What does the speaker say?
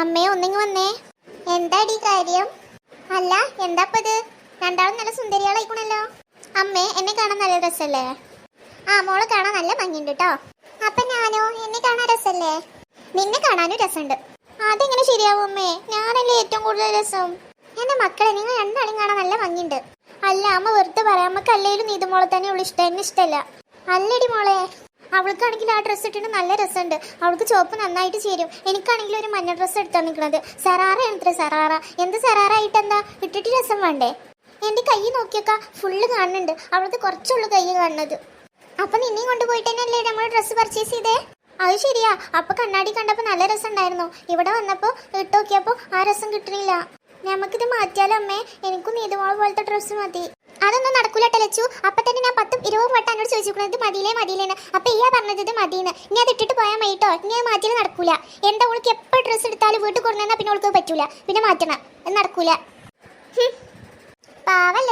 അമ്മേ ഒന്നിങ്ങ് വന്നേ. എന്താടി കാര്യം? അല്ല എന്താപ്പത്? രണ്ടാളും നല്ല സുന്ദരികളായിക്കണല്ലോ. അമ്മേ എന്നെ കാണാൻ നല്ല രസല്ലേ? ആ മോളെ കാണാൻ നല്ല ഭംഗിയുണ്ട് കേട്ടോ അപ്പൊ ഞാനോ? എന്നെ കാണാൻ രസല്ലേ? നിന്നെ കാണാനും രസമുണ്ട് അതെങ്ങനെ ശരിയാവും അമ്മേ? ഞാനല്ലേ ഏറ്റവും കൂടുതൽ രസം. എന്റെ മക്കളെ നിങ്ങൾ രണ്ടാളും കാണാൻ നല്ല ഭംഗിയുണ്ട്. അല്ല അമ്മ വെറുതെ പറയാം. അമ്മയ്ക്ക് അല്ലേലും നീതു മോളെ തന്നെ ഉള്ളു ഇഷ്ടം. എന്നെ ഇഷ്ടമല്ല അല്ലടി മോളെ. അവൾക്കാണെങ്കിൽ ആ ഡ്രസ്സ് ഇട്ടിട്ട് നല്ല രസമുണ്ട്. അവൾക്ക് ചുവപ്പ് നന്നായിട്ട് ചേരും. എനിക്കാണെങ്കിൽ ഒരു മഞ്ഞ ഡ്രസ്സ് എടുത്താൽ നിൽക്കുന്നത്. സറാറ എത്ര സറാറ എന്ത് സറാറ ആയിട്ട് എന്താ ഇട്ടിട്ട് രസം വേണ്ടേ? എന്റെ കൈ നോക്കിയൊക്കെ ഫുള്ള് കാണുന്നുണ്ട്. അവൾക്ക് കുറച്ചുള്ളൂ കൈ കാണുന്നത്. അപ്പൊ നിന്നെയും കൊണ്ടുപോയിട്ട് തന്നെയല്ലേ നമ്മൾ ഡ്രസ്സ് പർച്ചേസ് ചെയ്തേ? അത് ശരിയാ. അപ്പൊ കണ്ണാടി കണ്ടപ്പോ നല്ല രസം ഉണ്ടായിരുന്നു ഇവിടെ വന്നപ്പോ ഇട്ട് നോക്കിയപ്പോ ആ രസം കിട്ടണില്ല. നമുക്കിത് മാറ്റിയാലോ അമ്മേ? എനിക്കും നീതുമോൾ പോലത്തെ ഡ്രസ്സ് മതി. അതൊന്നും നടക്കൂല ലച്ചു അപ്പൊ തന്നെ ഞാൻ ചോദിച്ചിരിക്കുന്നത് മതിയിലേ മതിയിലേന്ന് അപ്പൊ ഇയാ പറഞ്ഞത് ഇത് മതിയെന്ന്. ഇനി അത് ഇട്ടിട്ട് പോയാൽ മതിട്ടോ ഇനി അത് മാറ്റിയാൽ നടക്കൂല. എന്താ അവൾക്ക് എപ്പോൾ ഡ്രസ്സ് എടുത്താലും വീട്ടിൽ കൊണ്ടുവന്നാൽ പിന്നെ ഉൾക്ക് പറ്റൂല. പിന്നെ മാറ്റണം. അത് നടക്കൂല. പാവം